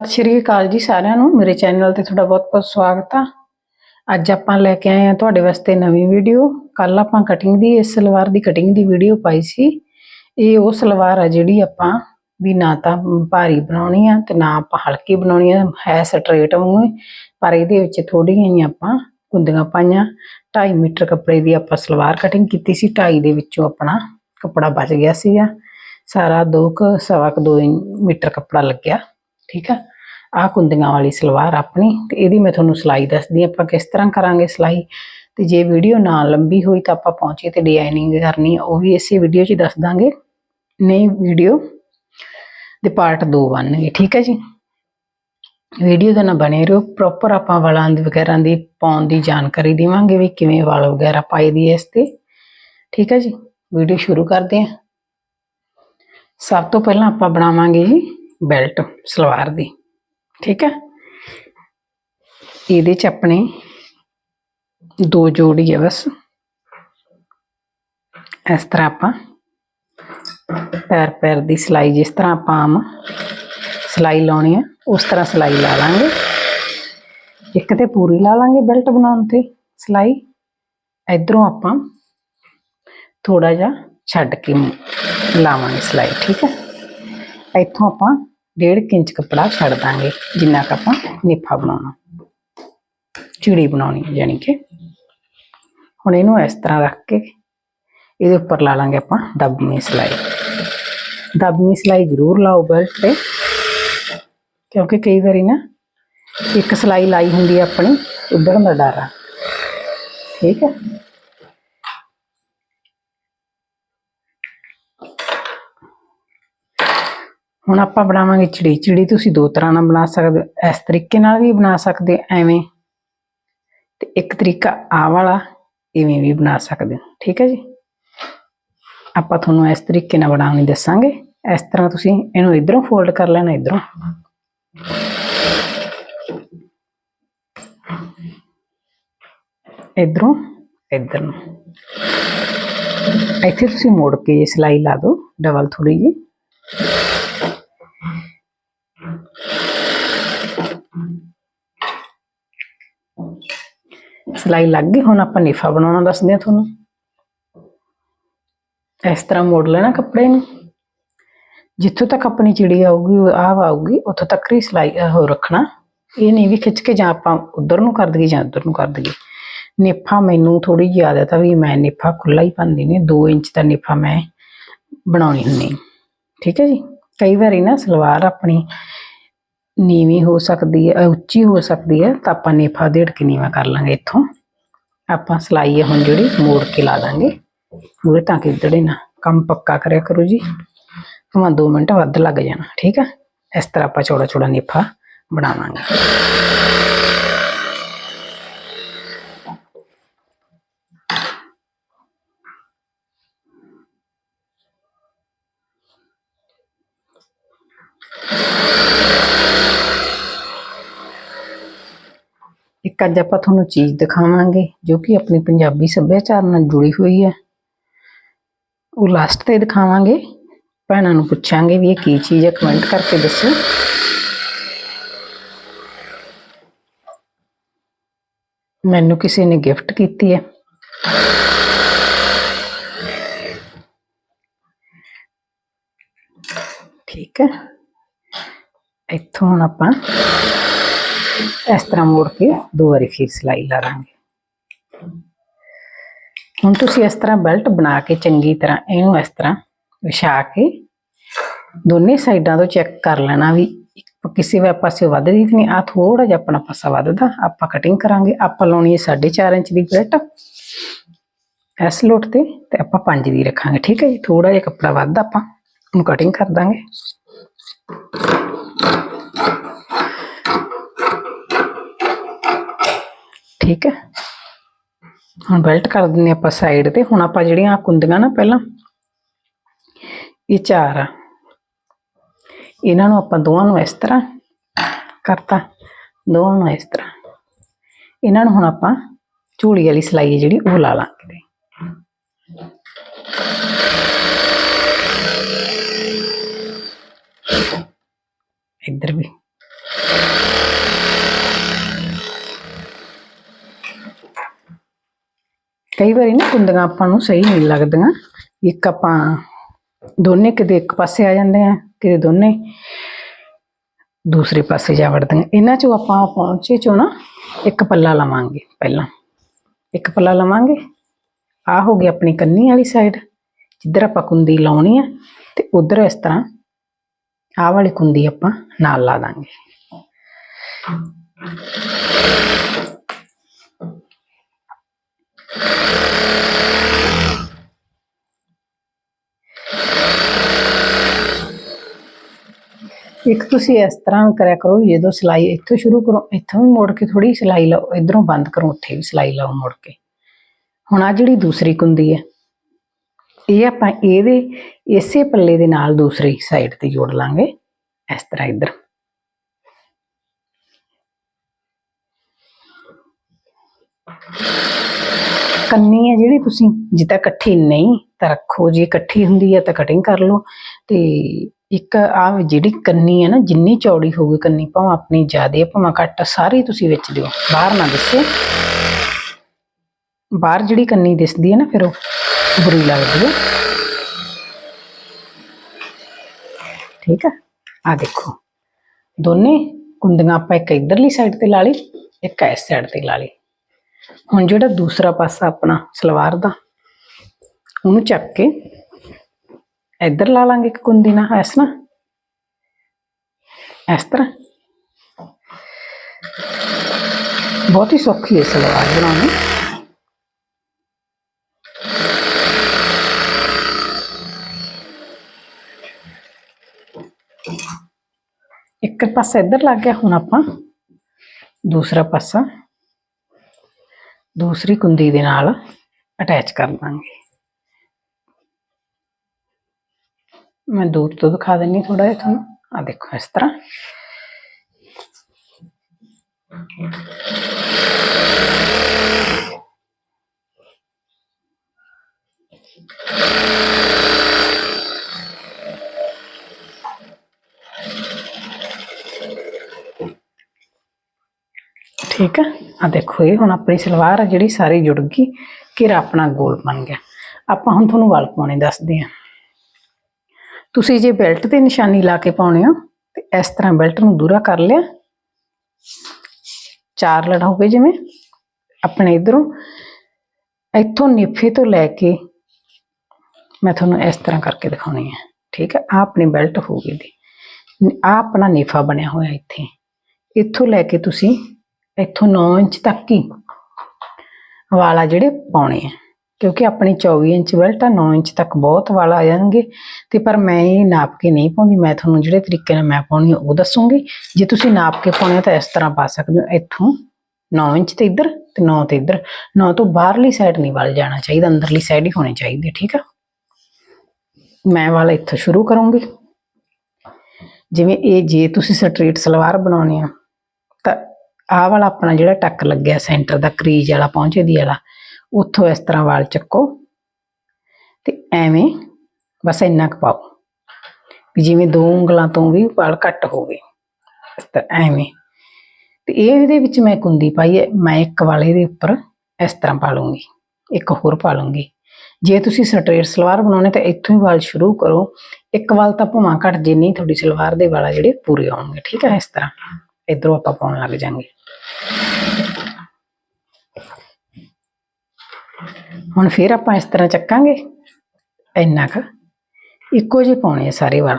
ਸਤਿ ਸ਼੍ਰੀ ਅਕਾਲ ਜੀ ਸਾਰਿਆਂ ਨੂੰ। ਮੇਰੇ ਚੈਨਲ ਤੇ ਤੁਹਾਡਾ ਬਹੁਤ-ਬਹੁਤ ਸਵਾਗਤ ਆ। ਅੱਜ ਆਪਾਂ ਲੈ ਕੇ ਆਏ ਆ ਤੁਹਾਡੇ ਵਾਸਤੇ ਨਵੀਂ ਵੀਡੀਓ। ਕੱਲ ਆਪਾਂ ਕਟਿੰਗ ਦੀ, ਇਸ ਸਲਵਾਰ ਦੀ ਕਟਿੰਗ ਦੀ ਵੀਡੀਓ ਪਾਈ ਸੀ। ਇਹ ਉਹ ਸਲਵਾਰ ਆ ਜਿਹੜੀ ਆਪਾਂ ਵੀ ਨਾ ਤਾਂ ਭਾਰੀ ਬਣਾਉਣੀ ਆ ਤੇ ਨਾ ਆਪਾਂ ਹਲਕੀ ਬਣਾਉਣੀ ਆ। ਹੈ ਸਟ੍ਰੇਟ ਵਾਂਗੂ ਪਰ ਇਹਦੇ ਵਿੱਚ ਥੋੜੀਆਂ ਹੀ ਆਪਾਂ ਗੁੰਦੀਆਂ ਪਾਈਆਂ। 2.5 ਮੀਟਰ ਕੱਪੜੇ ਦੀ ਆਪਾਂ ਸਲਵਾਰ ਕਟਿੰਗ ਕੀਤੀ ਸੀ। 2.5 ਦੇ ਵਿੱਚੋਂ ਆਪਣਾ ਕੱਪੜਾ ਬਚ ਗਿਆ ਸੀਗਾ। ਸਾਰਾ 2 ਕੁ, ਸਵਾ ਕੁ 2 ਮੀਟਰ ਕੱਪੜਾ ਲੱਗਿਆ। ਠੀਕ ਆ? ਆਹ ਕੁੰਦੀਆਂ ਵਾਲੀ ਸਲਵਾਰ ਆਪਣੀ, ਤੇ ਇਹਦੀ ਮੈਂ ਤੁਹਾਨੂੰ ਸਿਲਾਈ ਦੱਸਦੀ ਆਪਾਂ ਕਿਸ ਤਰ੍ਹਾਂ ਕਰਾਂਗੇ ਸਿਲਾਈ। ਤੇ ਜੇ ਵੀਡੀਓ ਨਾ ਲੰਬੀ ਹੋਈ ਤਾਂ ਆਪਾਂ ਪਹੁੰਚੇ ਤੇ ਡਿਜ਼ਾਈਨਿੰਗ ਕਰਨੀ ਉਹ ਵੀ ਇਸੇ ਵੀਡੀਓ 'ਚ ਦੱਸ ਦਾਂਗੇ। ਨਹੀਂ ਵੀਡੀਓ, ਦੇ ਪਾਰਟ 2 ਬਣਨਗੇ, ਠੀਕ ਹੈ ਜੀ? ਵੀਡੀਓ ਦਾ ਨਾ ਬਣੇ ਰਹੋ ਪ੍ਰੋਪਰ ਆਪਾਂ ਵਾਲਾਂ ਦੀ ਵਗੈਰਾ ਦੀ ਪਾਉਣ ਦੀ ਜਾਣਕਾਰੀ ਦੇਵਾਂਗੇ ਵੀ ਕਿਵੇਂ ਵਾਲ ਵਗੈਰਾ ਪਾਈ ਦੀ ਇਸ ਤੇ। ਠੀਕ ਹੈ ਜੀ? ਵੀਡੀਓ ਸ਼ੁਰੂ ਕਰਦੇ ਹਾਂ ਸਭ ਤੋਂ ਪਹਿਲਾਂ ਆਪਾਂ ਬਣਾਵਾਂਗੇ ਜੀ ਬੈਲਟ ਸਲਵਾਰ ਦੀ ਠੀਕ ਹੈ ਇਹਦੇ ਚ ਆਪਣੇ ਦੋ ਜੋੜੀ ਹੈ ਬਸ ਇਸ ਤਰ੍ਹਾਂ ਆਪਾਂ ਪੈਰ ਪੈਰ ਦੀ ਸਿਲਾਈ ਜਿਸ ਤਰ੍ਹਾਂ ਆਪਾਂ ਆਮ ਸਿਲਾਈ ਲਾਉਣੀ ਹੈ ਉਸ ਤਰ੍ਹਾਂ ਸਿਲਾਈ ਲਾ ਲਾਂਗੇ ਇੱਕ ਤੇ ਪੂਰੀ ਲਾ ਲਾਂਗੇ ਬੈਲਟ ਬਣਾਉਣ ਤੇ ਸਿਲਾਈ ਇਧਰੋਂ ਆਪਾਂ ਥੋੜਾ ਜਿਹਾ ਛੱਡ ਕੇ ਲਾਵਾਂਗੇ ਸਿਲਾਈ ਠੀਕ ਹੈ ਇੱਥੋਂ ਆਪਾਂ ਡੇਢ ਕੁ ਇੰਚ ਕੱਪੜਾ ਛੱਡ ਦਾਂਗੇ, ਜਿੰਨਾ ਕੁ ਆਪਾਂ ਨਿਫਾ ਬਣਾਉਣਾ। ਚਿੜੀ ਬਣਾਉਣੀ ਹੈ ਯਾਨੀ ਕਿ। ਹੁਣ ਇਹਨੂੰ ਇਸ ਤਰ੍ਹਾਂ ਰੱਖ ਕੇ ਇਹਦੇ ਉੱਪਰ ਲਾ ਲਾਂਗੇ ਆਪਾਂ ਦਬਵੀਂ ਸਿਲਾਈ। ਦਬਵੀਂ ਸਿਲਾਈ ਜ਼ਰੂਰ ਲਾਓ ਬੈਲਟ ਤੇ, ਕਿਉਂਕਿ ਕਈ ਵਾਰੀ ਨਾ ਇੱਕ ਸਿਲਾਈ ਲਾਈ ਹੁੰਦੀ ਹੈ ਆਪਣੀ ਉੱਧੜਨ ਦਾ ਡਰ ਆ। ਠੀਕ ਹੈ ਹੁਣ ਆਪਾਂ ਬਣਾਵਾਂਗੇ ਚਿੜੀ। ਚਿੜੀ ਤੁਸੀਂ ਦੋ ਤਰ੍ਹਾਂ ਨਾਲ ਬਣਾ ਸਕਦੇ ਹੋ। ਇਸ ਤਰੀਕੇ ਨਾਲ ਵੀ ਬਣਾ ਸਕਦੇ ਹੋ, ਐਵੇਂ। ਤੇ ਇੱਕ ਤਰੀਕਾ ਆ ਵਾਲਾ, ਇਵੇਂ ਵੀ ਬਣਾ ਸਕਦੇ ਹੋ। ਠੀਕ ਹੈ ਜੀ? ਆਪਾਂ ਤੁਹਾਨੂੰ ਇਸ ਤਰੀਕੇ ਨਾਲ ਬਣਾਉਣੀ ਦੱਸਾਂਗੇ। ਇਸ ਤਰ੍ਹਾਂ ਤੁਸੀਂ ਇਹਨੂੰ ਇਧਰੋਂ ਫੋਲਡ ਕਰ ਲੈਣਾ, ਇਧਰੋਂ। ਇਧਰੋਂ, ਇਧਰ ਨੂੰ। ਇੱਥੇ ਤੁਸੀਂ ਮੋੜ ਕੇ ਸਿਲਾਈ ਲਾ ਦਿਓ, ਡਬਲ ਥੋੜੀ ਜੀ ਸਿਲਾਈ ਲੱਗ ਗਈ ਹੁਣ ਆਪਾਂ ਨਿਫਾ ਬਣਾਉਣਾ ਦੱਸਦੇ ਆ ਤੁਹਾਨੂੰ। ਇਸ ਤਰ੍ਹਾਂ ਮੋੜ ਲੈਣਾ ਕੱਪੜੇ ਨੂੰ। ਜਿੱਥੋਂ ਤੱਕ ਆਪਣੀ ਚਿੜੀ ਆਊਗੀ ਆਹ ਆਊਗੀ ਉੱਥੋਂ ਤੱਕ ਹੀ ਸਿਲਾਈ ਉਹ ਰੱਖਣਾ। ਇਹ ਨਹੀਂ ਵੀ ਖਿੱਚ ਕੇ ਜਾਂ ਆਪਾਂ ਉਧਰ ਨੂੰ ਕਰ ਦਈਏ ਜਾਂ ਉਧਰ ਨੂੰ ਕਰ ਦਈਏ। ਨਿਫਾ ਮੈਨੂੰ ਥੋੜੀ ਜਿਹੀ ਆਦਤ ਆ ਵੀ ਮੈਂ ਨਿਫਾ ਖੁੱਲਾ ਹੀ ਪਾਉਂਦੀ ਨੇ 2 ਇੰਚ ਦਾ ਨਿਫਾ ਮੈਂ ਬਣਾਉਣੀ ਹੁੰਦੀ ਠੀਕ ਹੈ ਜੀ? ਕਈ ਵਾਰੀ ਨਾ ਸਲਵਾਰ ਆਪਣੀ ਨੀਵੀਂ ਹੋ ਸਕਦੀ ਹੈ ਅ, ਉੱਚੀ ਹੋ ਸਕਦੀ ਹੈ ਤਾਂ ਆਪਾਂ ਨੇਫਾ ਦੇੜ ਕੇ ਨੀਵਾ ਕਰ ਲਾਂਗੇ ਇੱਥੋਂ। ਆਪਾਂ ਸਲਾਈ ਹੈ ਹੁਣ ਜਿਹੜੀ, ਮੋੜ ਕੇ ਲਾ ਦਾਂਗੇ। ਮੂਰੇ ਤਾਂ ਕਿ ਦੜੇ ਨਾ ਕੰਮ ਪੱਕਾ ਕਰਿਆ ਕਰੋ ਜੀ। ਭਾਵੇਂ 2 ਮਿੰਟ ਵੱਧ ਲੱਗ ਜਾਣਾ, ਠੀਕ ਆ? ਇਸ ਤਰ੍ਹਾਂ ਆਪਾਂ ਚੌੜਾ ਚੌੜਾ ਨੇਫਾ ਬਣਾਵਾਂਗੇ। ਇੱਕ ਅੱਜ ਆਪਾਂ ਤੁਹਾਨੂੰ ਚੀਜ਼ ਦਿਖਾਵਾਂਗੇ ਜੋ ਕਿ ਆਪਣੀ ਪੰਜਾਬੀ ਸੱਭਿਆਚਾਰ ਨਾਲ ਜੁੜੀ ਹੋਈ ਹੈ। ਉਹ ਲਾਸਟ ਤੇ ਦਿਖਾਵਾਂਗੇ। ਭੈਣਾਂ ਨੂੰ ਪੁੱਛਾਂਗੇ ਵੀ ਇਹ ਕੀ ਚੀਜ਼ ਹੈ ਕਮੈਂਟ ਕਰਕੇ ਦੱਸੋ। ਮੈਨੂੰ ਕਿਸੇ ਨੇ ਗਿਫਟ ਕੀਤੀ ਹੈ। ਠੀਕ ਹੈ। ਇੱਥੋਂ ਹੁਣ ਆਪਾਂ ਇਸ ਤਰ੍ਹਾਂ ਮੋੜ ਕੇ ਦੋ ਵਾਰੀ ਫਿਰ ਸਿਲਾਈ ਲਾ ਲਾਂਗੇ ਹੁਣ ਤੁਸੀਂ ਇਸ ਤਰ੍ਹਾਂ ਬੈਲਟ ਬਣਾ ਕੇ ਚੰਗੀ ਤਰ੍ਹਾਂ ਇਹਨੂੰ ਇਸ ਤਰ੍ਹਾਂ ਵਿਛਾ ਕੇ ਦੋਨੇ ਸਾਈਡਾਂ ਤੋਂ ਚੈੱਕ ਕਰ ਲੈਣਾ ਵੀ ਕਿਸੇ ਵੀ ਪਾਸੇ ਵੱਧਦੀ ਤੇ ਨਹੀਂ ਆ ਥੋੜਾ ਜਿਹਾ ਆਪਣਾ ਪਾਸਾ ਵੱਧਦਾ ਆਪਾਂ ਕਟਿੰਗ ਕਰਾਂਗੇ ਆਪਾਂ ਲਾਉਣੀ ਹੈ 4.5 ਇੰਚ ਦੀ ਬੈਲਟ ਇਸ ਲੋਟ ਤੇ ਤੇ ਆਪਾਂ 5 ਦੀ ਰੱਖਾਂਗੇ ਠੀਕ ਹੈ ਜੀ ਥੋੜਾ ਜਿਹਾ ਕੱਪੜਾ ਵੱਧਦਾ ਆਪਾਂ ਉਹਨੂੰ ਕਟਿੰਗ ਕਰ ਦਾਂਗੇ ਠੀਕ ਹੈ। ਹੁਣ ਬੈਲਟ ਕਰ ਦਿੰਨੇ ਆਪਾਂ ਸਾਈਡ ਤੇ। ਹੁਣ ਆਪਾਂ ਜਿਹੜੀਆਂ ਕੁੰਦੀਆਂ ਨਾ ਪਹਿਲਾਂ, ਇਹ ਚਾਰ ਆ। ਇਹਨਾਂ ਨੂੰ ਆਪਾਂ ਦੋਵਾਂ ਨੂੰ ਇਸ ਤਰ੍ਹਾਂ ਕਰਤਾ। ਦੋਵਾਂ ਨੂੰ ਇਸ ਤਰ੍ਹਾਂ। ਇਹਨਾਂ ਨੂੰ ਹੁਣ ਆਪਾਂ ਝੂਲੀ ਵਾਲੀ ਸਿਲਾਈ ਹੈ ਜਿਹੜੀ, ਉਹ ਲਾ ਲਾਂਗੇ। ਇੱਧਰ ਵੀ। ਕਈ ਵਾਰੀ ਨਾ ਕੁੰਦੀਆਂ ਆਪਾਂ ਨੂੰ ਸਹੀ ਨਹੀਂ ਲੱਗਦੀਆਂ। ਇੱਕ ਆਪਾਂ ਦੋਨੇ ਕਿਤੇ ਇੱਕ ਪਾਸੇ ਆ ਜਾਂਦੇ ਆ ਕਿਤੇ ਦੋਨੇ ਦੂਸਰੇ ਪਾਸੇ ਜਾ ਵੜਦੀਆਂ। ਇਹਨਾਂ ਚੋਂ ਆਪਾਂ ਪਹੁੰਚੇ ਚੋਂ ਨਾ ਇੱਕ ਪੱਲਾ ਲਵਾਂਗੇ ਪਹਿਲਾਂ। ਇੱਕ ਪੱਲਾ ਲਵਾਂਗੇ। ਆ ਹੋ ਗਈ ਆਪਣੀ ਕੰਨੀ ਵਾਲੀ ਸਾਈਡ ਜਿੱਧਰ ਆਪਾਂ ਕੁੰਦੀ ਲਾਉਣੀ ਆ ਤੇ ਉਧਰ ਇਸ ਤਰ੍ਹਾਂ ਆਹ ਵਾਲੀ ਕੁੰਦੀ ਆਪਾਂ ਨਾਲ ਲਾ ਦਾਂਗੇ। ਇੱਕ ਤੁਸੀਂ ਇਸ ਤਰ੍ਹਾਂ ਕਰਿਆ ਕਰੋ, ਜਦੋਂ ਸਿਲਾਈ ਇੱਥੋਂ ਸ਼ੁਰੂ ਕਰੋ, ਇੱਥੋਂ ਵੀ ਮੋੜ ਕੇ ਥੋੜੀ ਸਿਲਾਈ ਲਾਓ, ਇਧਰੋਂ ਬੰਦ ਕਰੋ, ਉੱਥੇ ਵੀ ਸਿਲਾਈ ਲਾਓ ਮੋੜ ਕੇ। ਹੁਣ ਆ ਜਿਹੜੀ ਦੂਸਰੀ ਕੁੰਦੀ ਹੈ, ਇਹ ਆਪਾਂ ਇਹਦੇ ਇਸੇ ਪੱਲੇ ਦੇ ਨਾਲ ਦੂਸਰੀ ਸਾਈਡ ਤੇ ਜੋੜ ਲਾਂਗੇ, ਇਸ ਤਰ੍ਹਾਂ ਇੱਧਰ। ਕੰਨੀ ਹੈ ਜਿਹੜੀ ਤੁਸੀਂ, ਜੇ ਤਾਂ ਇਕੱਠੀ ਨਹੀਂ, ਤਾਂ ਰੱਖੋ, ਜੇ ਇਕੱਠੀ ਹੁੰਦੀ ਹੈ ਤਾਂ ਕਟਿੰਗ ਕਰ ਲਓ। ਤੇ ਇੱਕ ਆ ਜਿਹੜੀ ਕੰਨੀ ਹੈ ਨਾ, ਜਿੰਨੀ ਚੌੜੀ ਹੋਊਗੀ ਕੰਨੀ, ਭਾਵੇਂ ਆਪਣੀ ਜ਼ਿਆਦੇ ਭਾਵੇਂ ਘੱਟ, ਸਾਰੀ ਤੁਸੀਂ ਵਿੱਚ ਦਿਓ। ਬਾਹਰ ਨਾ ਦਿਸੇ। ਬਾਹਰ ਜਿਹੜੀ ਕੰਨੀ ਦਿਸਦੀ ਹੈ ਨਾ, ਫਿਰ ਉਹ ਬੁਰੀ ਲੱਗਦੀ ਹੈ। ਠੀਕ ਹੈ? ਆ ਦੇਖੋ। ਦੋਨੇ ਕੁੰਦੀਆਂ ਆਪਾਂ ਇੱਕ ਇਧਰਲੀ ਸਾਈਡ ਤੇ ਲਾ ਲਈ, ਇੱਕ ਇਸ ਸਾਈਡ ਤੇ ਲਾ ਲਈ। ਹੁਣ ਜਿਹੜਾ ਦੂਸਰਾ ਪਾਸਾ ਆਪਣਾ ਸਲਵਾਰ ਦਾ, ਉਹਨੂੰ ਚੱਕ ਕੇ ਇੱਧਰ ਲਾ ਲਾਂਗੇ ਇੱਕ ਕੁੰਦੀ ਨਾਲ, ਇਸ ਨਾ ਇਸ ਤਰ੍ਹਾਂ। ਬਹੁਤ ਹੀ ਸੌਖੀ ਹੈ ਸਲਵਾਰ ਬਣਾਉਣੀ। ਇੱਕ ਪਾਸਾ ਇੱਧਰ ਲੱਗ ਗਿਆ, ਹੁਣ ਆਪਾਂ ਦੂਸਰਾ ਪਾਸਾ ਦੂਸਰੀ ਕੁੰਦੀ ਦੇ ਨਾਲ ਅਟੈਚ ਕਰ ਦਾਂਗੇ। ਮੈਂ ਦੂਰ ਤੋਂ ਦਿਖਾ ਦਿੰਨੀ ਥੋੜਾ ਜਿਹਾ ਤੁਹਾਨੂੰ। ਆ ਦੇਖੋ ਇਸ ਤਰ੍ਹਾਂ। ਠੀਕ ਹੈ ਆ ਦੇਖੋ, ਇਹ ਹੁਣ ਆਪਣੀ ਸਲਵਾਰ ਆ ਜਿਹੜੀ ਸਾਰੀ ਜੁੜ ਗਈ, ਘੇਰਾ ਆਪਣਾ ਗੋਲ ਬਣ ਗਿਆ। ਆਪਾਂ ਹੁਣ ਤੁਹਾਨੂੰ ਵਾਲ ਪਾਉਣੇ ਦੱਸਦੇ ਹਾਂ। ਤੁਸੀਂ ਜੇ ਬੈਲਟ ਤੇ ਨਿਸ਼ਾਨੀ ਲਾ ਕੇ ਪਾਉਣੇ ਹੋ, ਤੇ ਇਸ ਤਰ੍ਹਾਂ ਬੈਲਟ ਨੂੰ ਦੂਰਾ ਕਰ ਲਿਆ। ਚਾਰ ਲੜਾ ਹੋਵੇ ਜਿਵੇਂ। ਆਪਣੇ ਇਧਰੋਂ, ਇੱਥੋਂ ਨਿਫੇ ਤੋਂ ਲੈ ਕੇ ਮੈਂ ਤੁਹਾਨੂੰ ਇਸ ਤਰ੍ਹਾਂ ਕਰਕੇ ਦਿਖਾਉਣੀ ਹੈ ਠੀਕ ਹੈ ਆ ਆਪਣੀ ਬੈਲਟ ਹੋ ਗਈ ਦੀ। ਆ ਆਪਣਾ ਨੇਫਾ ਬਣਿਆ ਹੋਇਆ ਇੱਥੇ। ਇੱਥੋਂ ਲੈ ਕੇ ਤੁਸੀਂ ਇੱਥੋਂ 9 ਇੰਚ ਤੱਕ ਹੀ ਵਾਲਾ ਜਿਹੜੇ ਪਾਉਣੇ ਆ। ਕਿਉਂਕਿ ਆਪਣੇ 24 ਇੰਚ ਬੈਲਟ ਆ 9 ਇੰਚ ਤੱਕ ਬਹੁਤ ਵਾਲਾ ਆ ਜਾਣਗੇ। ਤੇ ਪਰ ਮੈਂ ਇਹ ਨਾਪ ਕੇ ਨਹੀਂ ਪਾਉਂਦੀ, ਮੈਂ ਤੁਹਾਨੂੰ ਜਿਹੜੇ ਤਰੀਕੇ ਨਾਲ ਮੈਂ ਪਾਉਣੀ ਉਹ ਦੱਸੂਗੀ। ਜੇ ਤੁਸੀਂ ਨਾਪ ਕੇ ਪਾਉਣੇ ਤਾਂ ਇਸ ਤਰ੍ਹਾਂ ਪਾ ਸਕਦੇ ਹੋ। ਇੱਥੋਂ 9 ਇੰਚ ਤੇ ਇੱਧਰ ਤੇ 9 ਤੇ ਇੱਧਰ। 9 ਤੋਂ ਬਾਹਰਲੀ ਸਾਈਡ ਨਹੀਂ ਵੱਲ ਜਾਣਾ ਚਾਹੀਦਾ, ਅੰਦਰਲੀ ਸਾਈਡ ਹੀ ਹੋਣੀ ਚਾਹੀਦੀ ਠੀਕ ਆ? ਮੈਂ ਵਾਲਾ ਇੱਥੋਂ ਸ਼ੁਰੂ ਕਰੂੰਗੀ। ਜਿਵੇਂ ਇਹ ਜੇ ਤੁਸੀਂ ਸਟ੍ਰੇਟ ਸਲਵਾਰ ਬਣਾਉਣੀ ਆ, ਤਾਂ ਆਹ ਵਾਲਾ ਆਪਣਾ ਜਿਹੜਾ ਟੱਕ ਲੱਗਿਆ ਸੈਂਟਰ ਦਾ, ਕਰੀਜ ਵਾਲਾ, ਪਹੁੰਚੇ ਦੀ ਵਾਲਾ, ਉੱਥੋਂ ਇਸ ਤਰ੍ਹਾਂ ਵਾਲ ਚੱਕੋ ਤੇ ਐਵੇਂ ਬਸ ਇੰਨਾ ਕੁ ਪਾਓ ਵੀ ਜਿਵੇਂ ਦੋ ਉਂਗਲਾਂ ਤੋਂ ਵੀ ਵਾਲ ਘੱਟ ਹੋਵੇ। ਇਸ ਤਰ੍ਹਾਂ ਐਵੇਂ। ਤੇ ਇਹ ਇਹਦੇ ਵਿੱਚ ਮੈਂ ਕੁੰਦੀ ਪਾਈ ਹੈ, ਮੈਂ ਇੱਕ ਵਾਲੇ ਦੇ ਉੱਪਰ ਇਸ ਤਰ੍ਹਾਂ ਪਾ ਲੂੰਗੀ, ਇੱਕ ਹੋਰ ਪਾ ਲੂੰਗੀ। ਜੇ ਤੁਸੀਂ ਸਟ੍ਰੇਟ ਸਲਵਾਰ ਬਣਾਉਣੇ ਤਾਂ ਇੱਥੋਂ ਹੀ ਵਾਲ ਸ਼ੁਰੂ ਕਰੋ। ਇੱਕ ਵਾਲ ਤਾਂ ਭਾਵੇਂ ਘੱਟ ਜੇ ਨਹੀਂ, ਤੁਹਾਡੀ ਸਲਵਾਰ ਦੇ ਵਾਲਾ ਜਿਹੜੇ ਪੂਰੇ ਆਉਣਗੇ ਠੀਕ ਹੈ, ਇਸ ਤਰ੍ਹਾਂ। ਇਧਰੋਂ ਆਪਾਂ ਪਾਉਣ ਲੱਗ ਜਾਾਂਗੇ। ਹੁਣ ਫਿਰ ਆਪਾਂ ਇਸ ਤਰ੍ਹਾਂ ਚੱਕਾਂਗੇ। ਇੰਨਾ ਕੁ। ਇੱਕੋ ਜਿਹੇ ਪਾਉਣੇ ਆ ਸਾਰੇ ਵਾਲ।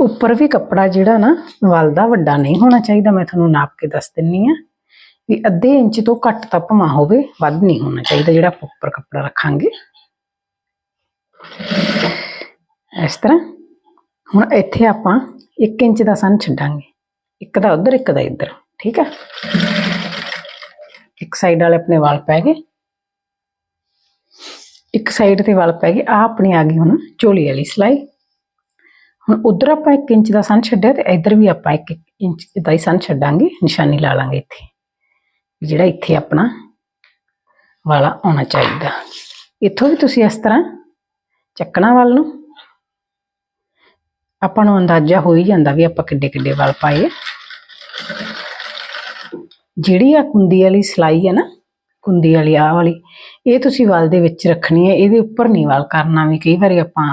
ਉੱਪਰ ਵੀ ਕੱਪੜਾ ਜਿਹੜਾ ਨਾ, ਵਲ ਦਾ ਵੱਡਾ ਨਹੀਂ ਹੋਣਾ ਚਾਹੀਦਾ, ਮੈਂ ਤੁਹਾਨੂੰ ਨਾਪ ਕੇ ਦੱਸ ਦਿੰਨੀ ਆ। ਵੀ ਅੱਧੇ ਇੰਚ ਤੋਂ ਘੱਟ ਤਾਂ ਭਾਵੇਂ ਹੋਵੇ, ਵੱਧ ਨਹੀਂ ਹੋਣਾ ਚਾਹੀਦਾ ਜਿਹੜਾ ਆਪਾਂ ਉੱਪਰ ਕੱਪੜਾ ਰੱਖਾਂਗੇ। ਇਸ ਤਰ੍ਹਾਂ ਹੁਣ ਇੱਥੇ ਆਪਾਂ 1 ਇੰਚ ਦਾ ਸਨ ਛੱਡਾਂਗੇ। ਇੱਕ ਦਾ ਉਧਰ, ਇੱਕ ਦਾ ਇੱਧਰ, ਠੀਕ ਹੈ? ਇੱਕ ਸਾਈਡ ਵਾਲੇ ਆਪਣੇ ਵਾਲ ਪੈ ਗਏ। ਇੱਕ ਸਾਈਡ ਤੇ ਵਾਲ ਪੈ ਗਏ। ਆ ਆਪਣੀ ਆ ਗਈ ਹੁਣ ਝੋਲੀ ਵਾਲੀ ਸਲਾਈ। ਹੁਣ ਉਧਰ ਆਪਾਂ 1 ਇੰਚ ਦਾ ਸਨ ਛੱਡਿਆ ਤੇ ਇੱਧਰ ਵੀ ਆਪਾਂ 1 ਇੰਚ ਦਾ ਹੀ ਸਨ ਛੱਡਾਂਗੇ। ਨਿਸ਼ਾਨੀ ਲਾ ਲਾਂਗੇ ਇੱਥੇ। ਜਿਹੜਾ ਇੱਥੇ ਆਪਣਾ ਵਾਲਾ ਆਉਣਾ ਚਾਹੀਦਾ। ਇੱਥੋਂ ਵੀ ਤੁਸੀਂ ਇਸ ਤਰ੍ਹਾਂ ਚੱਕਣਾ ਵੱਲ ਨੂੰ? ਆਪਾਂ ਨੂੰ ਅੰਦਾਜ਼ਾ ਹੋ ਹੀ ਜਾਂਦਾ ਵੀ ਆਪਾਂ ਕਿੱਡੇ ਕਿੱਡੇ ਵੱਲ ਪਾਏ ਜਿਹੜੀ ਆ ਕੁੰਦੀ ਵਾਲੀ ਸਲਾਈ ਹੈ ਨਾ ਕੁੰਦੀ ਵਾਲੀ, ਆਹ ਵਾਲੀ, ਇਹ ਤੁਸੀਂ ਵਾਲ ਦੇ ਵਿੱਚ ਰੱਖਣੀ ਹੈ ਇਹਦੇ ਉੱਪਰ ਨਹੀਂ ਵਾਲ ਕਰਨਾ ਵੀ ਕਈ ਵਾਰੀ ਆਪਾਂ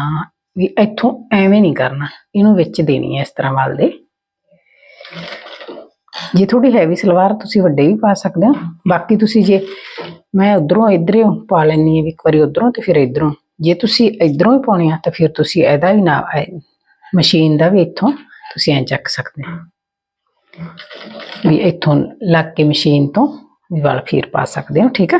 ਵੀ ਇੱਥੋਂ ਐਵੇਂ ਨਹੀਂ ਕਰਨਾ, ਇਹਨੂੰ ਵਿੱਚ ਦੇਣੀ ਹੈ ਇਸ ਤਰ੍ਹਾਂ ਵਾਲ ਦੇ। ਜੇ ਥੋੜੀ ਹੈਵੀ ਸਲਵਾਰ ਤੁਸੀਂ ਵੱਡੇ ਵੀ ਪਾ ਸਕਦੇ ਹੋ, ਬਾਕੀ ਤੁਸੀਂ ਜੇ ਮੈਂ ਉਧਰੋਂ ਇਧਰੋਂ ਪਾ ਲੈਣੀ ਹੈ ਵੀ ਇੱਕ ਵਾਰੀ ਉਧਰੋਂ ਤੇ ਫਿਰ ਇਧਰੋਂ। ਜੇ ਤੁਸੀਂ ਇਧਰੋਂ ਹੀ ਪਾਉਣੇ ਆ, ਤਾਂ ਫਿਰ ਤੁਸੀਂ ਇਹਦਾ ਵੀ ਨਾ ਮਸ਼ੀਨ ਦਾ ਵੀ ਇੱਥੋਂ ਤੁਸੀਂ ਐਂ ਚੱਕ ਸਕਦੇ ਹੋ। ਵੀ ਇੱਥੋਂ ਲੱਗ ਕੇ ਮਸ਼ੀਨ ਤੋਂ ਵੀ ਵਾਲ ਫੇਰ ਪਾ ਸਕਦੇ ਹੋ, ਠੀਕ ਆ?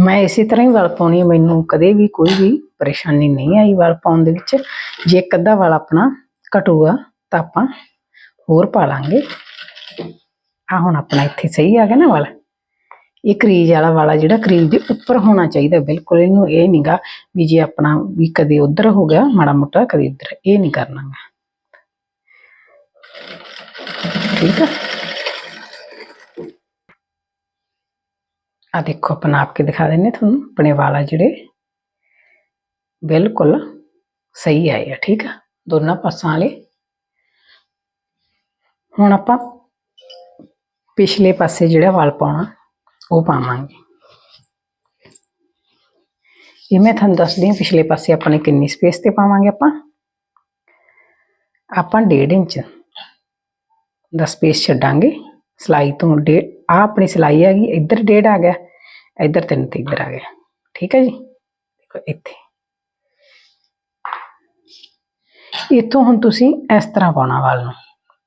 ਮੈਂ ਇਸੇ ਤਰ੍ਹਾਂ ਹੀ ਵਲ ਪਾਉਣੀ ਮੈਨੂੰ ਕਦੇ ਵੀ ਕੋਈ ਵੀ ਪਰੇਸ਼ਾਨੀ ਨਹੀਂ ਆਈ ਵਾਲ ਪਾਉਣ ਦੇ ਵਿੱਚ। ਜੇ ਇੱਕ ਅੱਧਾ ਵਾਲ ਆਪਣਾ ਘਟੂਗਾ, ਤਾਂ ਆਪਾਂ ਹੋਰ ਪਾ ਲਾਂਗੇ। ਆ ਹੁਣ ਆਪਣਾ ਇੱਥੇ ਸਹੀ ਆ ਗਿਆ ਨਾ ਵਾਲ। ਇਹ ਕਰੀਜ ਵਾਲਾ ਵਾਲਾ ਜਿਹੜਾ ਕਰੀਜ ਦੇ ਉੱਪਰ ਹੋਣਾ ਚਾਹੀਦਾ ਬਿਲਕੁਲ, ਇਹਨੂੰ ਇਹ ਨਹੀਂਗਾ ਵੀ ਜੇ ਆਪਣਾ ਵੀ ਕਦੇ ਉਧਰ ਹੋ ਗਿਆ, ਮਾੜਾ ਮੋਟਾ ਕਦੇ ਇੱਧਰ, ਇਹ ਨਹੀਂ ਕਰਨਾਗਾ ਠੀਕ ਆ? ਆ ਦੇਖੋ, ਆਪਾਂ ਨਾਪ ਕੇ ਦਿਖਾ ਦਿੰਨੇ ਤੁਹਾਨੂੰ, ਆਪਣੇ ਵਾਲਾ ਜਿਹੜੇ। ਬਿਲਕੁਲ ਸਹੀ ਆਏ ਆ, ਠੀਕ ਆ? ਦੋਨਾਂ ਪਾਸਾਂ ਵਾਲੇ। ਹੁਣ ਆਪਾਂ ਪਿਛਲੇ ਪਾਸੇ ਜਿਹੜਾ ਵਾਲ ਪਾਉਣਾ, ਉਹ ਪਾਵਾਂਗੇ। ਇਹ ਮੈਂ ਤੁਹਾਨੂੰ ਦੱਸਦੀ ਹਾਂ ਪਿਛਲੇ ਪਾਸੇ ਆਪਣੇ ਕਿੰਨੀ ਸਪੇਸ ਤੇ ਪਾਵਾਂਗੇ ਆਪਾਂ। ਆਪਾਂ 1.5 ਇੰਚ ਦਾ ਸਪੇਸ ਛੱਡਾਂਗੇ। ਸਲਾਈ ਤੋਂ ਡੇ ਆ ਆਪਣੀ ਸਲਾਈ ਹੈਗੀ, ਇੱਧਰ ਡੇਢ ਆ ਗਿਆ, ਇੱਧਰ ਤਿੰਨ ਤੇ ਇੱਧਰ ਆ ਗਿਆ। ਠੀਕ ਹੈ ਜੀ? ਦੇਖੋ ਇੱਥੇ। ਇੱਥੋਂ ਹੁਣ ਤੁਸੀਂ ਇਸ ਤਰ੍ਹਾਂ ਪਾਉਣਾ ਵਾਲ ਨੂੰ।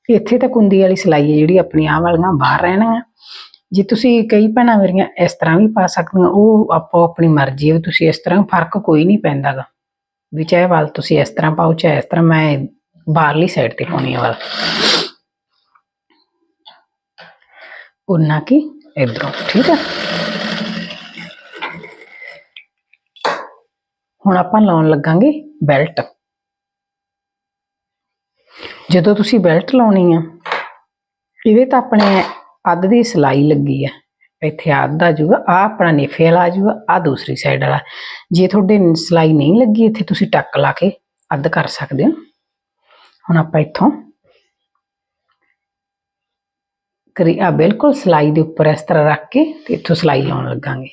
ਇੱਥੇ ਤਾਂ ਕੁੰਦੀ ਵਾਲੀ ਸਲਾਈ ਹੈ ਜਿਹੜੀ ਆਪਣੀ ਆਹ ਵਾਲੀਆਂ ਬਾਹਰ ਰਹਿਣਗੀਆਂ ਜੇ ਤੁਸੀਂ ਕਈ ਭੈਣਾਂ ਮੇਰੀਆਂ ਇਸ ਤਰ੍ਹਾਂ ਵੀ ਪਾ ਸਕਦੀਆਂ, ਉਹ ਆਪੋ ਆਪਣੀ ਮਰਜ਼ੀ ਹੈ ਵੀ ਤੁਸੀਂ ਇਸ ਤਰ੍ਹਾਂ ਫ਼ਰਕ ਕੋਈ ਨਹੀਂ ਪੈਂਦਾਗਾ। ਵੀ ਚਾਹੇ ਵਾਲ ਤੁਸੀਂ ਇਸ ਤਰ੍ਹਾਂ ਪਾਓ, ਚਾਹੇ ਇਸ ਤਰ੍ਹਾਂ ਮੈਂ ਬਾਹਰਲੀ ਸਾਈਡ ਤੇ ਪਾਉਣੀ ਆ ਵਾਲ। ਉਹਨਾਂ ਕੀ, ਇਧਰੋਂ, ਠੀਕ ਹੈ? ਹੁਣ ਆਪਾਂ ਲਾਉਣ ਲੱਗਾਂਗੇ ਬੈਲਟ। ਜਦੋਂ ਤੁਸੀਂ ਬੈਲਟ ਲਾਉਣੀ ਆ, ਇਹਦੇ ਤਾਂ ਆਪਣੇ ਅੱਧ ਦੀ ਸਲਾਈ ਲੱਗੀ ਆ। ਇੱਥੇ ਅੱਧ ਆ ਜੂਗਾ ਆ ਆਪਣਾ ਨੇਫੇ ਵਾਲਾ ਆ ਜੂਗਾ ਆ ਦੂਸਰੀ ਸਾਈਡ ਵਾਲਾ। ਜੇ ਤੁਹਾਡੇ ਸਲਾਈ ਨਹੀਂ ਲੱਗੀ, ਇੱਥੇ ਤੁਸੀਂ ਟੱਕ ਲਾ ਕੇ ਅੱਧ ਕਰ ਸਕਦੇ ਹੋ। ਹੁਣ ਆਪਾਂ ਇੱਥੋਂ ਕਰੀ ਆ ਬਿਲਕੁਲ ਸਲਾਈ ਦੇ ਉੱਪਰ ਇਸ ਤਰ੍ਹਾਂ ਰੱਖ ਕੇ ਤੇ ਇੱਥੋਂ ਸਲਾਈ ਲਾਉਣ ਲੱਗਾਂਗੇ।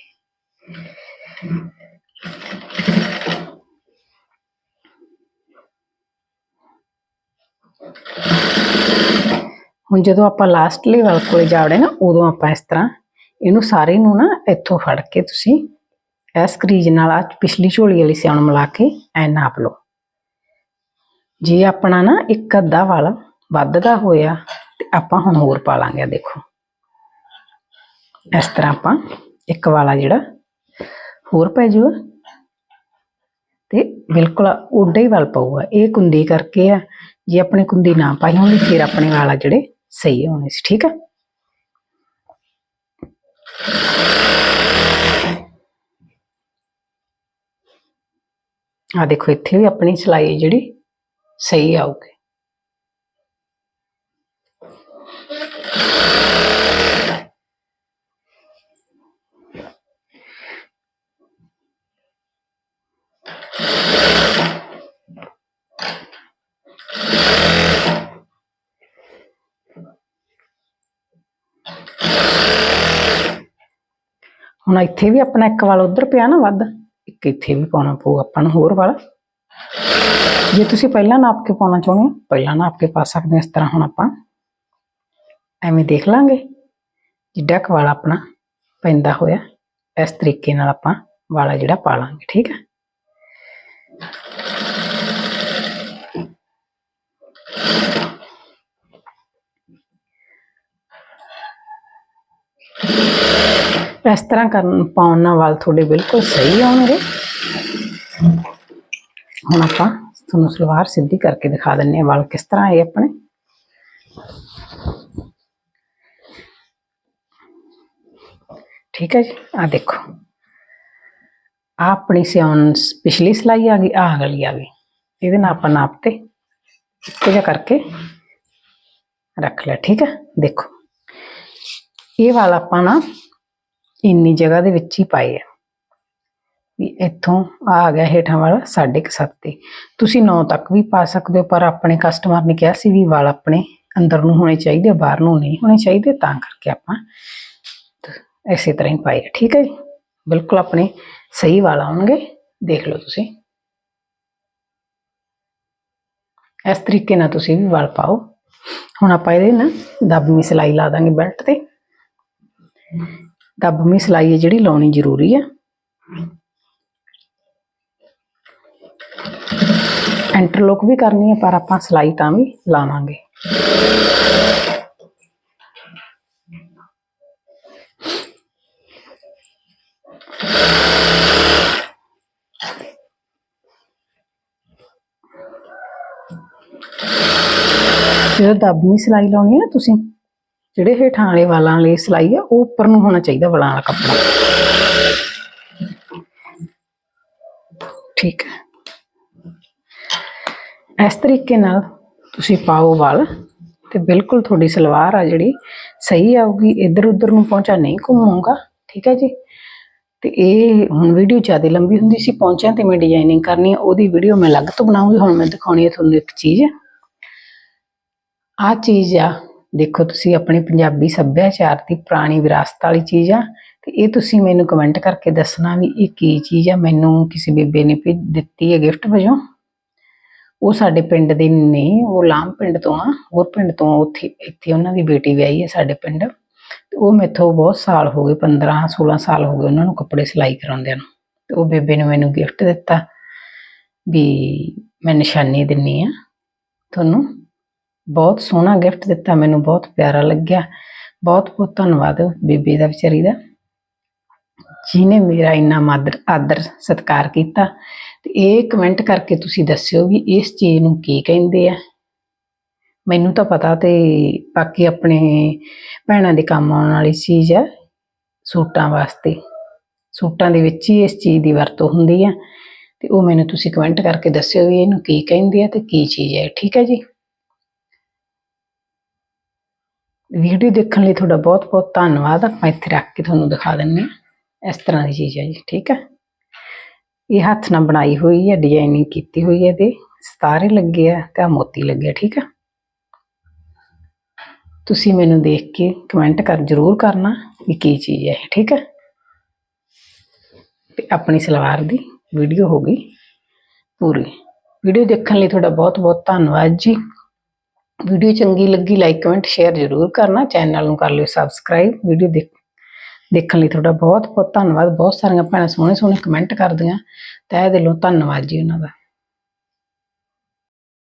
ਹੁਣ ਜਦੋਂ ਆਪਾਂ ਲਾਸਟ ਲੈਵਲ ਕੋਲੇ ਜਾਵੜੇ ਨਾ, ਉਦੋਂ ਆਪਾਂ ਇਸ ਤਰ੍ਹਾਂ ਇਹਨੂੰ ਸਾਰੇ ਨੂੰ ਨਾ ਇੱਥੋਂ ਫੜ ਕੇ ਤੁਸੀਂ ਇਸ ਕਰੀਜ ਨਾਲ ਆ ਪਿਛਲੀ ਝੋਲੀ ਵਾਲੀ ਸਿਆਉਣ ਮਿਲਾ ਕੇ ਐ ਨਾਪ ਲਓ। ਜੇ ਆਪਣਾ ਨਾ ਇੱਕ ਅੱਧਾ ਵਾਲ ਵੱਧਦਾ ਹੋਇਆ, ਤੇ ਆਪਾਂ ਹੁਣ ਹੋਰ ਪਾ ਲਾਂਗੇ ਦੇਖੋ। ਇਸ ਤਰ੍ਹਾਂ ਆਪਾਂ ਇੱਕ ਵਾਲਾ ਜਿਹੜਾ ਹੋਰ ਪੈ ਜਾਊਗਾ ਤੇ ਬਿਲਕੁਲ ਉੱਡਾ ਹੀ ਵਾਲ ਪਊਗਾ। ਇਹ ਕੁੰਦੀ ਕਰਕੇ ਆ ਜੇ ਆਪਣੇ ਕੁੰਦੀ ਨਾ ਪਾਈ ਹੋਣੀ ਫਿਰ ਆਪਣੇ ਵਾਲਾ ਜਿਹੜੇ ਸਹੀ ਹੋਣੇ ਸੀ, ਠੀਕ ਆ? ਆ ਦੇਖੋ, ਇੱਥੇ ਵੀ ਆਪਣੀ ਸਿਲਾਈ ਜਿਹੜੀ ਸਹੀ ਆਊਗੀ। ਹੁਣ ਇੱਥੇ ਵੀ ਆਪਣਾ ਇੱਕ ਵਾਲ ਉਧਰ ਪਿਆ ਨਾ ਵੱਧ, ਇੱਕ ਇੱਥੇ ਵੀ ਪਾਉਣਾ ਪਊ ਆਪਾਂ ਨੂੰ ਹੋਰ ਵਾਲ। ਜੇ ਤੁਸੀਂ ਪਹਿਲਾਂ ਨਾਪ ਕੇ ਪਾਉਣਾ ਚਾਹੁੰਦੇ ਹੋ, ਪਹਿਲਾਂ ਨਾਪ ਕੇ ਪਾ ਸਕਦੇ ਹੋ ਇਸ ਤਰ੍ਹਾਂ ਹੁਣ ਆਪਾਂ। ਐਵੇਂ ਦੇਖ ਲਾਂਗੇ, ਜਿੱਡਾ ਕੁ ਵਾਲ ਆਪਣਾ ਪੈਂਦਾ ਹੋਇਆ, ਇਸ ਤਰੀਕੇ ਨਾਲ ਆਪਾਂ ਵਾਲਾ ਜਿਹੜਾ ਪਾ ਲਾਂਗੇ, ਠੀਕ ਹੈ? ਇਸ ਤਰ੍ਹਾਂ ਕਰਨ ਪਾਉਣ ਨਾਲ ਵਾਲ ਤੁਹਾਡੇ ਬਿਲਕੁਲ ਸਹੀ ਆਉਣਗੇ ਹੁਣ ਆਪਾਂ ਤੁਹਾਨੂੰ ਸਲਵਾਰ ਸਿੱਧੀ ਕਰਕੇ ਦਿਖਾ ਦਿੰਨੇ ਆ ਵਾਲ ਕਿਸ ਤਰ੍ਹਾਂ ਆਏ ਆਪਣੇ ਠੀਕ ਹੈ ਜੀ ਆ ਦੇਖੋ ਆ ਆਪਣੀ ਸਿਉਣ ਪਿਛਲੀ ਸਲਾਈ ਆ ਗਈ ਆ ਅਗਲੀ ਆ ਗਈ ਇਹਦੇ ਨਾਲ ਆਪਾਂ ਨਾਪ ਤੇ ਇੱਕੋ ਜਿਹਾ ਕਰਕੇ ਰੱਖ ਲਿਆ ਠੀਕ ਹੈ ਦੇਖੋ ਇਹ ਵਾਲਾ ਆਪਾਂ ਨਾ ਇੰਨੀ ਜਗ੍ਹਾ ਦੇ ਵਿੱਚ ਹੀ ਪਾਏ ਆ। ਵੀ ਇੱਥੋਂ ਆ ਗਿਆ ਹੇਠਾਂ ਵਾਲਾ 7.5 ਤੇ। ਤੁਸੀਂ 9 ਤੱਕ ਵੀ ਪਾ ਸਕਦੇ ਹੋ ਪਰ ਆਪਣੇ ਕਸਟਮਰ ਨੇ ਕਿਹਾ ਸੀ ਵੀ ਵਾਲ ਆਪਣੇ ਅੰਦਰ ਨੂੰ ਹੋਣੇ ਚਾਹੀਦੇ ਬਾਹਰ ਨੂੰ ਨਹੀਂ ਹੋਣੇ ਚਾਹੀਦੇ ਤਾਂ ਕਰਕੇ ਆਪਾਂ ਇਸੇ ਤਰ੍ਹਾਂ ਹੀ ਪਾਏ ਆ, ਠੀਕ ਹੈ ਜੀ? ਬਿਲਕੁਲ ਆਪਣੇ ਸਹੀ ਵਾਲ ਆਉਣਗੇ ਦੇਖ ਲਓ ਤੁਸੀਂ। ਇਸ ਤਰੀਕੇ ਨਾਲ ਤੁਸੀਂ ਵੀ ਵਾਲ ਪਾਓ। ਹੁਣ ਆਪਾਂ ਇਹਦੇ ਨਾ ਦਬਵੀਂ ਸਿਲਾਈ ਲਾ ਦਾਂਗੇ ਬੈਲਟ ਤੇ। ਦਬਵੀਂ ਸਿਲਾਈ ਹੈ ਜਿਹੜੀ ਲਾਉਣੀ ਜ਼ਰੂਰੀ ਹੈ। ਇੰਟਰਲੋਕ ਵੀ ਕਰਨੀ ਹੈ, ਪਰ ਆਪਾਂ ਸਿਲਾਈ ਤਾਂ ਵੀ ਲਾਵਾਂਗੇ। ਜਦੋਂ ਦਬਵੀਂ ਸਿਲਾਈ ਲਾਉਣੀ ਹੈ ਨਾ ਤੁਸੀਂ ਜਿਹੜੇ ਹੇਠਾਂ ਵਾਲੇ ਵਾਲਾਂ ਲਈ ਸਿਲਾਈ ਆ, ਉਹ ਉੱਪਰ ਨੂੰ ਹੋਣਾ ਚਾਹੀਦਾ ਵਾਲਾਂ ਵਾਲਾ ਕੱਪੜਾ। ਠੀਕ ਹੈ। ਇਸ ਤਰੀਕੇ ਨਾਲ ਤੁਸੀਂ ਪਾਓ ਵਾਲ ਤੇ ਬਿਲਕੁਲ ਤੁਹਾਡੀ ਸਲਵਾਰ ਆ ਜਿਹੜੀ ਸਹੀ ਆਊਗੀ, ਇੱਧਰ ਉੱਧਰ ਨੂੰ ਪਹੁੰਚਾ ਨਹੀਂ ਘੁੰਮੂਗਾ ਠੀਕ ਹੈ ਜੀ? ਤੇ ਇਹ ਹੁਣ ਵੀਡੀਓ ਜ਼ਿਆਦਾ ਲੰਬੀ ਹੁੰਦੀ ਸੀ, ਪਹੁੰਚਿਆ ਤੇ ਮੈਂ ਡਿਜ਼ਾਈਨਿੰਗ ਕਰਨੀ ਆ, ਉਹਦੀ ਵੀਡੀਓ ਮੈਂ ਅਲੱਗ ਤੋਂ ਬਣਾਉਂਗੀ ਹੁਣ ਮੈਂ ਦਿਖਾਉਣੀ ਹੈ ਤੁਹਾਨੂੰ ਇੱਕ ਚੀਜ਼। ਆਹ ਚੀਜ਼ ਆ ਦੇਖੋ ਤੁਸੀਂ ਆਪਣੇ ਪੰਜਾਬੀ ਸੱਭਿਆਚਾਰ ਦੀ ਪੁਰਾਣੀ ਵਿਰਾਸਤ ਵਾਲੀ ਚੀਜ਼ ਆ, ਤੇ ਇਹ ਤੁਸੀਂ ਮੈਨੂੰ ਕਮੈਂਟ ਕਰਕੇ ਦੱਸਣਾ ਵੀ ਇਹ ਕੀ ਚੀਜ਼ ਆ, ਮੈਨੂੰ ਕਿਸੇ ਬੇਬੇ ਨੇ ਭੇਜ ਦਿੱਤੀ ਹੈ ਗਿਫਟ ਵਜੋਂ। ਉਹ ਸਾਡੇ ਪਿੰਡ ਦੇ ਨੇ, ਉਹ ਲਾਮ ਪਿੰਡ ਤੋਂ ਆ, ਹੋਰ ਪਿੰਡ ਤੋਂ ਉੱਥੇ, ਇੱਥੇ ਉਹਨਾਂ ਦੀ ਬੇਟੀ ਵਿਆਹੀ ਹੈ ਸਾਡੇ ਪਿੰਡ। ਤੇ ਉਹ ਮੈਥੋਂ ਬਹੁਤ ਸਾਲ ਹੋ ਗਏ 15 16 ਸਾਲ ਹੋ ਗਏ ਉਹਨਾਂ ਨੂੰ ਕੱਪੜੇ ਸਿਲਾਈ ਕਰਾਉਂਦਿਆਂ ਨੂੰ। ਤੇ ਉਹ ਬੇਬੇ ਨੇ ਮੈਨੂੰ ਗਿਫਟ ਦਿੱਤਾ ਵੀ ਮੈਂ ਨਿਸ਼ਾਨੀ ਦਿੰਨੀ ਆ ਤੁਹਾਨੂੰ। ਬਹੁਤ ਸੋਹਣਾ ਗਿਫਟ ਦਿੱਤਾ, ਮੈਨੂੰ ਬਹੁਤ ਪਿਆਰਾ ਲੱਗਿਆ। ਬਹੁਤ ਬਹੁਤ ਧੰਨਵਾਦ ਬੀਬੀ ਦਾ, ਵਿਚਾਰੀ ਦਾ। ਜਿਨੇ ਮੇਰਾ ਇੰਨਾ ਮਾਦਰ, ਆਦਰ, ਸਤਿਕਾਰ ਕੀਤਾ। ਤੇ ਇਹ ਕਮੈਂਟ ਕਰਕੇ ਤੁਸੀਂ ਦੱਸਿਓ ਵੀ ਇਸ ਚੀਜ਼ ਨੂੰ ਕੀ ਕਹਿੰਦੇ ਆ। ਮੈਨੂੰ ਤਾਂ ਪਤਾ ਤੇ ਬਾਕੀ ਆਪਣੇ ਭੈਣਾਂ ਦੇ ਕੰਮ ਆਉਣ ਵਾਲੀ ਚੀਜ਼ ਹੈ ਸੂਟਾਂ ਵਾਸਤੇ। ਸੂਟਾਂ ਦੇ ਵਿੱਚ ਹੀ ਇਸ ਚੀਜ਼ ਦੀ ਵਰਤੋਂ ਹੁੰਦੀ ਆ। ਤੇ ਉਹ ਮੈਨੂੰ ਤੁਸੀਂ ਕਮੈਂਟ ਕਰਕੇ ਦੱਸਿਓ ਵੀ ਇਹਨੂੰ ਕੀ ਕਹਿੰਦੇ ਆ ਤੇ ਕੀ ਚੀਜ਼ ਹੈ ਠੀਕ ਹੈ ਜੀ? ਵੀਡੀਓ ਦੇਖਣ ਲਈ ਤੁਹਾਡਾ ਬਹੁਤ ਬਹੁਤ ਧੰਨਵਾਦ। ਮੈਂ ਇੱਥੇ ਰੱਖ ਕੇ ਤੁਹਾਨੂੰ ਦਿਖਾ ਦਿੰਨੀ ਹਾਂ। ਇਸ ਤਰ੍ਹਾਂ ਦੀ ਚੀਜ਼ ਹੈ ਜੀ ਠੀਕ ਹੈ? ਇਹ ਹੱਥ ਨਾਲ ਬਣਾਈ ਹੋਈ ਹੈ ਡਿਜ਼ਾਈਨਿੰਗ ਕੀਤੀ ਹੋਈ ਹੈ ਤੇ ਸਤਾਰੇ ਲੱਗੇ ਆ ਤੇ ਆ ਮੋਤੀ ਲੱਗਿਆ ਠੀਕ ਹੈ? ਤੁਸੀਂ ਮੈਨੂੰ ਦੇਖ ਕੇ ਕਮੈਂਟ ਕਰ ਜਰੂਰ ਕਰਨਾ ਵੀ ਕੀ ਚੀਜ਼ ਹੈ ਇਹ, ਠੀਕ ਹੈ? ਤੇ ਆਪਣੀ ਸਲਵਾਰ ਦੀ ਵੀਡੀਓ ਹੋ ਗਈ ਪੂਰੀ। ਵੀਡੀਓ ਦੇਖਣ ਲਈ ਤੁਹਾਡਾ ਬਹੁਤ ਬਹੁਤ ਧੰਨਵਾਦ ਜੀ। ਵੀਡੀਓ ਚੰਗੀ ਲੱਗੀ ਲਾਈਕ ਕਮੈਂਟ ਸ਼ੇਅਰ ਜ਼ਰੂਰ ਕਰਨਾ ਚੈਨਲ ਨੂੰ ਕਰ ਲਿਓ ਸਬਸਕ੍ਰਾਈਬ ਵੀਡੀਓ ਦੇਖ, ਦੇਖਣ ਲਈ ਤੁਹਾਡਾ ਬਹੁਤ ਬਹੁਤ ਧੰਨਵਾਦ, ਬਹੁਤ ਸਾਰੀਆਂ ਭੈਣਾਂ ਸੋਹਣੇ ਸੋਹਣੇ ਕਮੈਂਟ ਕਰਦੀਆਂ, ਤਹਿ ਦਿਲੋਂ ਧੰਨਵਾਦ ਜੀ ਉਹਨਾਂ ਦਾ।